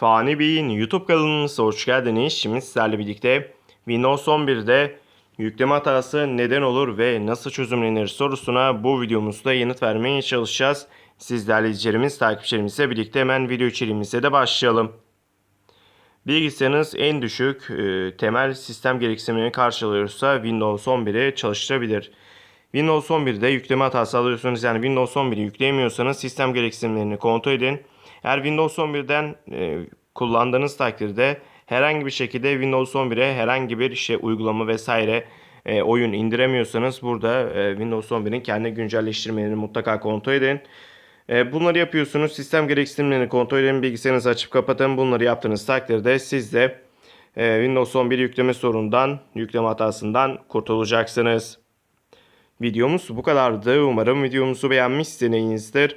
Fani Bey'in YouTube kanalımıza hoş geldiniz. Şimdi sizlerle birlikte Windows 11'de yükleme hatası neden olur ve nasıl çözümlenir sorusuna bu videomuzda yanıt vermeye çalışacağız. Siz izleyicilerimiz, takipçilerimizle birlikte hemen video içeriğimize de başlayalım. Bilgisayarınız en düşük e, temel sistem gereksinimlerini karşılıyorsa Windows 11'i çalıştırabilir. Windows 11'de yükleme hatası alıyorsunuz yani Windows 11'i yükleyemiyorsanız sistem gereksinimlerini kontrol edin. Eğer Windows 11'den e, kullandığınız takdirde herhangi bir şekilde Windows 11'e herhangi bir şey uygulama vesaire e, oyun indiremiyorsanız burada e, Windows 11'in kendi güncelleştirmelerini mutlaka kontrol edin. E, bunları yapıyorsunuz. Sistem gereksinimlerini kontrol edin. Bilgisayarınızı açıp kapatın. Bunları yaptığınız takdirde siz de e, Windows 11 yükleme sorunundan, yükleme hatasından kurtulacaksınız. Videomuz bu kadardı. Umarım videomuzu beğenmişsinizdir.